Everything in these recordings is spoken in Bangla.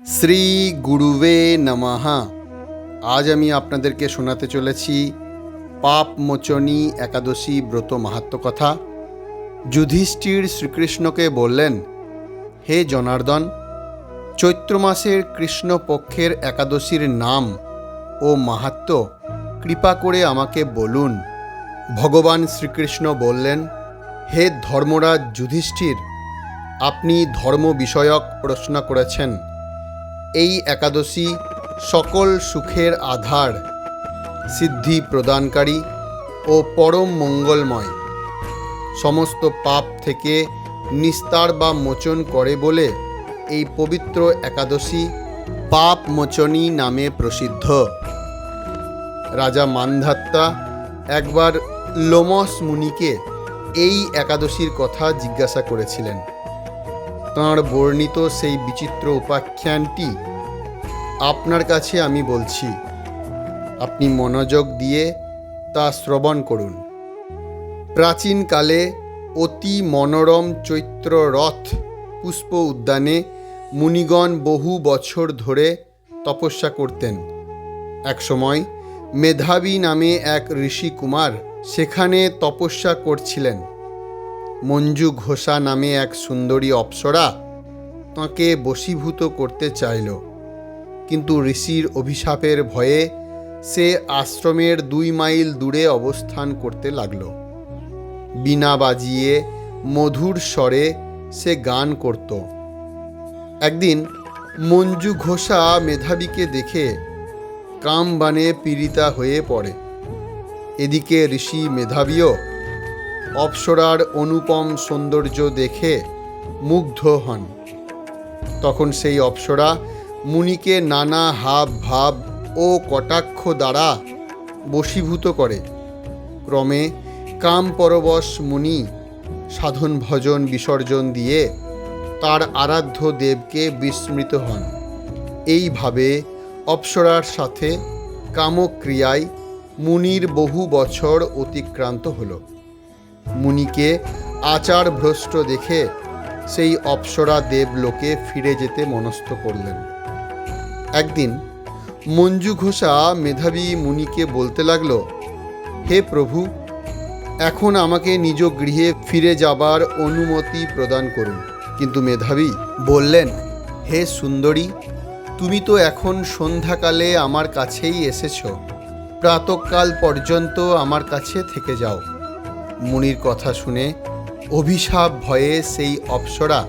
শ্রী গুরুবে নমঃ। আজ আমি আপনাদেরকে শোনাতে চলেছি পাপ মোচনী একাদশী ব্রত মাহাত্ম কথা। যুধিষ্ঠির শ্রীকৃষ্ণকে বললেন, হে জনার্দন, চৈত্র মাসের কৃষ্ণপক্ষের একাদশীর নাম ও মাহাত্ম কৃপা করে আমাকে বলুন। ভগবান শ্রীকৃষ্ণ বললেন, হে ধর্মরাজ যুধিষ্ঠির, আপনি ধর্ম বিষয়ক প্রশ্ন করেছেন। এই একাদশী সকল সুখের আধার, সিদ্ধি প্রদানকারী ও পরম মঙ্গলময়। সমস্ত পাপ থেকে নিস্তার বা মোচন করে বলে এই পবিত্র একাদশী পাপ মোচনী নামে প্রসিদ্ধ। রাজা মান্ধাত্তা একবার লোমস মুনিকে এই একাদশীর কথা জিজ্ঞাসা করেছিলেন। তাঁর বর্ণিত সেই বিচিত্র উপাখ্যানটি আপনার কাছে আমি বলছি, আপনি মনোযোগ দিয়ে তা শ্রবণ করুন। প্রাচীনকালে অতি মনোরম চৈত্র রথ পুষ্প উদ্যানে মুনিগণ বহু বছর ধরে তপস্যা করতেন। একসময় মেধাবী নামে এক ঋষি কুমার সেখানে তপস্যা করছিলেন। মঞ্জু ঘোষা নামে এক সুন্দরী অপ্সরা তাঁকে বশীভূত করতে চাইল। কিন্তু ঋষির অভিশাপের ভয়ে সে আশ্রমের দুই মাইল দূরে অবস্থান করতে লাগল। বীণা বাজিয়ে মধুর স্বরে সে গান করত। একদিন মঞ্জু ঘোষা মেধাবীকে দেখে কামবানে পীড়িতা হয়ে পড়ে। এদিকে ঋষি মেধাবীও অপ্সরার অনুপম সৌন্দর্য দেখে মুগ্ধ হন। তখন সেই অপ্সরা মুনিকে নানা হাব ভাব ও কটাক্ষ দ্বারা বশীভূত করে। ক্রমে কাম পরবশ মুনি সাধন ভজন বিসর্জন দিয়ে তার আরাধ্য দেবকে বিস্মৃত হন। এইভাবে অপ্সরার সাথে কামক্রিয়ায় মুনির বহু বছর অতিক্রান্ত হলো। মুনিকে আচার ভ্রষ্ট দেখে সেই অপ্সরা দেবলোকে ফিরে যেতে মনস্থ করলেন। একদিন মঞ্জু ঘোষা মেধাবী মুনিকে বলতে লাগল, হে প্রভু, এখন আমাকে নিজ গৃহে ফিরে যাবার অনুমতি প্রদান করুন। কিন্তু মেধাবী বললেন, হে সুন্দরী, তুমি তো এখন সন্ধ্যাকালে আমার কাছেই এসেছ। প্রাতকাল পর্যন্ত আমার কাছে থেকে যাও। মুনির কথা শুনে অভিশাপ ভয়ে সেই অপ্সরা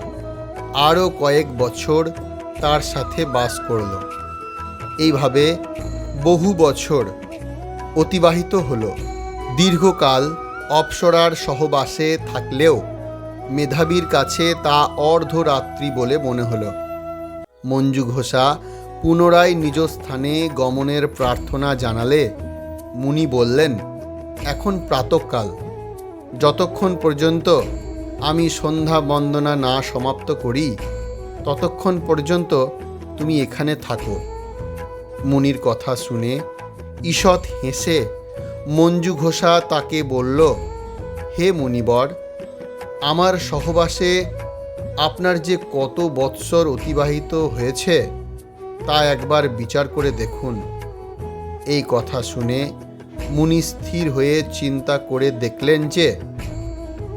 আরও কয়েক বছর তার সাথে বাস করল। এইভাবে বহু বছর অতিবাহিত হলো। দীর্ঘকাল অপ্সরার সহবাসে থাকলেও মেধাবীর কাছে তা অর্ধরাত্রি বলে মনে হলো। মঞ্জু ঘোষা পুনরায় নিজ স্থানে গমনের প্রার্থনা জানালে মুনি বললেন, এখন প্রাতকাল। যতক্ষণ পর্যন্ত আমি সন্ধ্যা বন্দনা না সমাপ্ত করি, ততক্ষণ পর্যন্ত তুমি এখানে থাকো। মুনির কথা শুনে ঈষৎ হেসে মঞ্জু ঘোষা তাকে বলল, হে মুনিবর, আমার সহবাসে আপনার যে কত বৎসর অতিবাহিত হয়েছে, তা একবার বিচার করে দেখুন। এই কথা শুনে মুনি স্থির হয়ে চিন্তা করে দেখলেন যে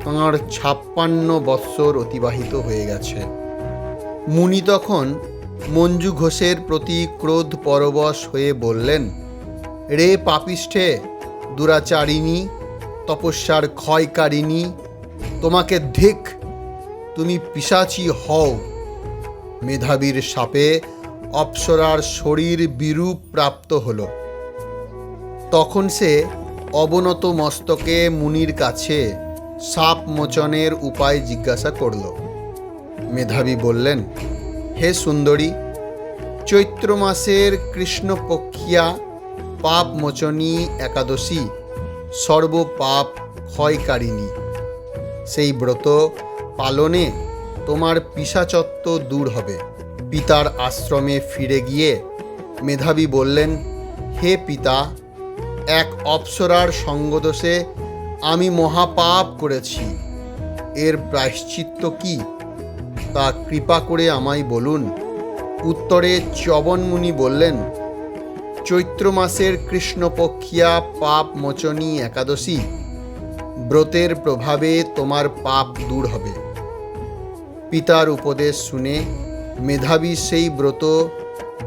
তাঁর ছাপ্পান্ন বৎসর অতিবাহিত হয়ে গেছে। মুনি তখন মঞ্জু ঘোষের প্রতি ক্রোধ পরবশ হয়ে বললেন, রে পাপিষ্ঠে, দুরাচারিণী, তপস্যার ক্ষয়কারিণী, তোমাকে ধিক, তুমি পিসাচি হও। মেধাবীর সাপে অপ্সরার শরীর বিরূপ প্রাপ্ত হলো। তখন সে অবনত মস্তকে মুনির কাছে সাপ মোচনের উপায় জিজ্ঞাসা করল। মেধাবী বললেন, হে সুন্দরী, চৈত্র মাসের কৃষ্ণপক্ষিয়া পাপ মোচনী একাদশী সর্বপাপ ক্ষয়কারিণী। সেই ব্রত পালনে তোমার পিসাচত্ব দূর হবে। পিতার আশ্রমে ফিরে গিয়ে মেধাবী বললেন, হে পিতা এক অপ্সরার সঙ্গদোষে আমি মহাপাপ করেছি। এর প্রায়শ্চিত্ত কি? তা কৃপা করে আমায় বলুন। উত্তরে চবনমুনি বললেন, চৈত্র মাসের কৃষ্ণপক্ষিয়া পাপ মোচনী একাদশী। ব্রতের প্রভাবে তোমার পাপ দূর হবে পিতার উপদেশ শুনে মেধাবী সেই ব্রত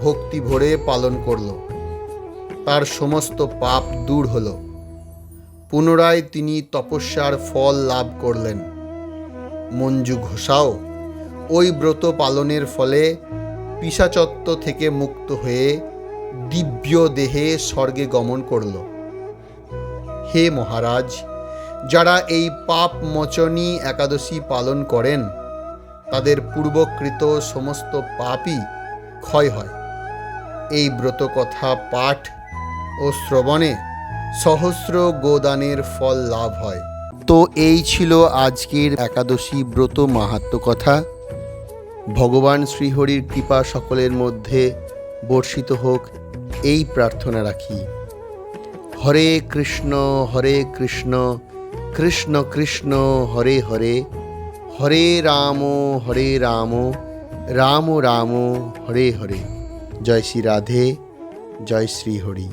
ভক্তি ভরে পালন করল। তার সমস্ত পাপ দূর হল। পুনরায় তিনি তপস্যার ফল লাভ করলেন। মঞ্জু ঘোষাও ওই ব্রত পালনের ফলে পিসাচত্ব থেকে মুক্ত হয়ে দিব্য দেহে স্বর্গে গমন করল। হে মহারাজ, যারা এই পাপ মোচনী একাদশী পালন করেন, তাদের পূর্বকৃত সমস্ত পাপই ক্ষয় হয়। এই ব্রত কথা পাঠ ও শ্রবণে সহস্র গোদানের ফল লাভ হয়। তো এই ছিল আজকের একাদশী ব্রত মাহাত্ম কথা। ভগবান শ্রীহরির কৃপা সকলের মধ্যে বর্ষিত হোক, এই প্রার্থনা রাখি। হরে কৃষ্ণ হরে কৃষ্ণ কৃষ্ণ কৃষ্ণ, হরে হরে হরে রাম হরে রাম রাম রাম, হরে হরে। জয় শ্রী রাধে, জয় শ্রী হরি।